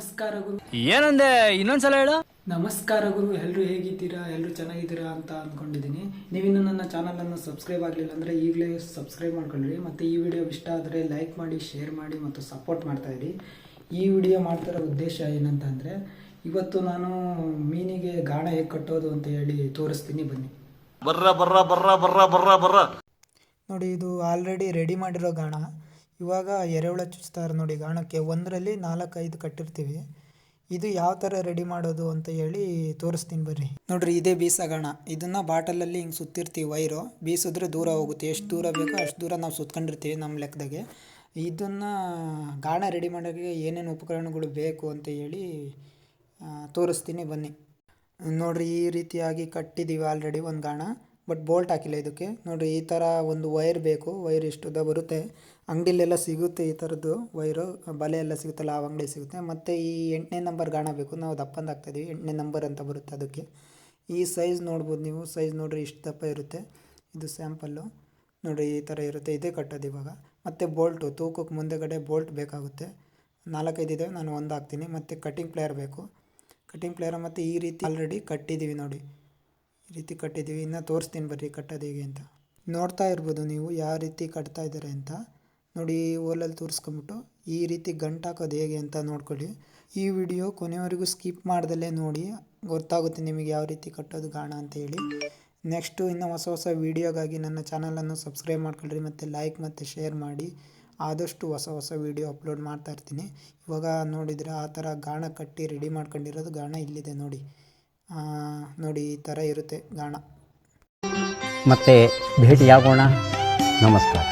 ನಮಸ್ಕಾರ ಗುರು. ಏನಂದೆ? ಇನ್ನೊಂದ್ಸಲ ಹೇಳು. ನಮಸ್ಕಾರ ಗುರು. ಎಲ್ಲರೂ ಹೇಗಿದ್ದೀರಾ? ಎಲ್ಲರೂ ಚೆನ್ನಾಗಿದ್ದೀರಾ ಅಂತ ಅಂದ್ಕೊಂಡಿದ್ದೀನಿ ನೀವಿನ್ನು ನನ್ನ ಚಾನಲನ್ನು ಸಬ್ಸ್ಕ್ರೈಬ್ ಆಗಲಿಲ್ಲ ಅಂದ್ರೆ ಈಗಲೇ ಸಬ್ಸ್ಕ್ರೈಬ್ ಮಾಡ್ಕೊಳ್ಳಿ ಮತ್ತೆ ಈ ವಿಡಿಯೋ ಇಷ್ಟ ಆದರೆ ಲೈಕ್ ಮಾಡಿ ಶೇರ್ ಮಾಡಿ ಮತ್ತು ಸಪೋರ್ಟ್ ಮಾಡ್ತಾ ಇರಿ. ಈ ವಿಡಿಯೋ ಮಾಡ್ತಿರೋ ಉದ್ದೇಶ ಏನಂತಂದ್ರೆ ಇವತ್ತು ನಾನು ಮೀನಿಗೆ ಗಾಣ ಹೇಗೆ ಕಟ್ಟೋದು ಅಂತ ಹೇಳಿ ತೋರಿಸ್ತೀನಿ ಬನ್ನಿ. ಬರ್ರ ಬರ್ರ ಬರ್ರ ಬರ್ರ ಬರ್ರ ಬರ್ರ. ನೋಡಿ ಇದು ಆಲ್ರೆಡಿ ರೆಡಿ ಮಾಡಿರೋ ಗಾಣ. ಇವಾಗ ಎರೆಹುಳ ಚುಚ್ತಾರೆ ನೋಡಿ ಗಾಣಕ್ಕೆ ಒಂದರಲ್ಲಿ ನಾಲ್ಕೈದು ಕಟ್ಟಿರ್ತೀವಿ. ಇದು ಯಾವ ಥರ ರೆಡಿ ಮಾಡೋದು ಅಂತ ಹೇಳಿ ತೋರಿಸ್ತೀನಿ ಬರ್ರಿ. ನೋಡ್ರಿ ಇದೇ ಬೀಸ ಗಾಣ ಇದನ್ನು ಬಾಟಲಲ್ಲಿ ಹಿಂಗೆ ಸುತ್ತಿರ್ತೀವಿ ವೈರು. ಬೀಸಿದ್ರೆ ದೂರ ಹೋಗುತ್ತೆ. ಎಷ್ಟು ದೂರ ಬೇಕೋ ಅಷ್ಟು ದೂರ ನಾವು ಸುತ್ಕೊಂಡಿರ್ತೀವಿ ನಮ್ಮ ಲೆಕ್ಕದಾಗೆ. ಇದನ್ನು ಗಾಣ ರೆಡಿ ಮಾಡೋಕ್ಕೆ ಏನೇನು ಉಪಕರಣಗಳು ಬೇಕು ಅಂತ ಹೇಳಿ ತೋರಿಸ್ತೀನಿ ಬನ್ನಿ. ನೋಡ್ರಿ ಈ ರೀತಿಯಾಗಿ ಕಟ್ಟಿದ್ದೀವಿ ಆಲ್ರೆಡಿ ಒಂದು ಗಾಣ. ಬಟ್ ಬೋಲ್ಟ್ ಹಾಕಿಲ್ಲ ಇದಕ್ಕೆ. ನೋಡಿ, ಈ ಥರ ಒಂದು ವೈರ್ ಬೇಕು. ವೈರ್ ಇಷ್ಟುದ ಬರುತ್ತೆ. ಅಂಗಡಿಲೆಲ್ಲ ಸಿಗುತ್ತೆ ಈ ಥರದ್ದು ವೈರು. ಬಲೆ ಎಲ್ಲ ಸಿಗುತ್ತಲ್ಲ, ಆ ಅಂಗಡಿ ಸಿಗುತ್ತೆ. ಮತ್ತು ಈ ಎಂಟನೇ ನಂಬರ್ ಗಾಣ ಬೇಕು. ನಾವು ದಪ್ಪಂದು ಹಾಕ್ತಾಯಿದ್ದೀವಿ. ಎಂಟನೇ ನಂಬರ್ ಅಂತ ಬರುತ್ತೆ ಅದಕ್ಕೆ. ಈ ಸೈಜ್ ನೋಡ್ಬೋದು ನೀವು. ಸೈಜ್ ನೋಡಿರಿ, ಇಷ್ಟು ದಪ್ಪ ಇರುತ್ತೆ. ಇದು ಸ್ಯಾಂಪಲ್ಲು. ನೋಡಿರಿ, ಈ ಥರ ಇರುತ್ತೆ. ಇದೇ ಕಟ್ಟೋದು ಇವಾಗ. ಮತ್ತು ಬೋಲ್ಟು. ತೂಕಕ್ಕೆ ಮುಂದೆಗಡೆ ಬೋಲ್ಟ್ ಬೇಕಾಗುತ್ತೆ. ನಾಲ್ಕೈದು ಇದೆ. ನಾನು ಒಂದು ಹಾಕ್ತೀನಿ. ಮತ್ತು ಕಟ್ಟಿಂಗ್ ಪ್ಲೇಯರ್ ಬೇಕು. ಕಟ್ಟಿಂಗ್ ಪ್ಲೇಯರ್ ಮತ್ತು ಈ ರೀತಿ ಆಲ್ರೆಡಿ ಕಟ್ಟಿದ್ದೀವಿ ನೋಡಿ. ಈ ರೀತಿ ಕಟ್ಟಿದ್ದೀವಿ, ಇನ್ನೂ ತೋರಿಸ್ತೀನಿ ಬರ್ರಿ ಕಟ್ಟೋದು ಹೇಗೆ ಅಂತ. ನೋಡ್ತಾ ಇರ್ಬೋದು ನೀವು ಯಾವ ರೀತಿ ಕಟ್ತಾ ಇದ್ದಾರೆ ಅಂತ. ನೋಡಿ ಓಲಲ್ಲಿ ತೋರಿಸ್ಕೊಂಬಿಟ್ಟು ಈ ರೀತಿ ಗಂಟು ಹಾಕೋದು ಹೇಗೆ ಅಂತ ನೋಡ್ಕೊಳ್ಳಿ. ಈ ವಿಡಿಯೋ ಕೊನೆವರೆಗೂ ಸ್ಕಿಪ್ ಮಾಡ್ದಲ್ಲೇ ನೋಡಿ, ಗೊತ್ತಾಗುತ್ತೆ ನಿಮಗೆ ಯಾವ ರೀತಿ ಕಟ್ಟೋದು ಗಾಣ ಅಂತ ಹೇಳಿ. ನೆಕ್ಸ್ಟು ಇನ್ನು ಹೊಸ ಹೊಸ ವೀಡಿಯೋಗಾಗಿ ನನ್ನ ಚಾನಲನ್ನು ಸಬ್ಸ್ಕ್ರೈಬ್ ಮಾಡ್ಕೊಳ್ರಿ ಮತ್ತು ಲೈಕ್ ಮತ್ತು ಶೇರ್ ಮಾಡಿ. ಆದಷ್ಟು ಹೊಸ ಹೊಸ ವೀಡಿಯೋ ಅಪ್ಲೋಡ್ ಮಾಡ್ತಾ ಇರ್ತೀನಿ. ಇವಾಗ ನೋಡಿದರೆ ಆ ಥರ ಗಾಣ ಕಟ್ಟಿ ರೆಡಿ ಮಾಡ್ಕೊಂಡಿರೋದು ಗಾಣ ಇಲ್ಲಿದೆ ನೋಡಿ. ನೋಡಿ ಈ ಥರ ಇರುತ್ತೆ ಗಾಣ. ಮತ್ತೆ ಭೇಟಿಯಾಗೋಣ. ನಮಸ್ಕಾರ.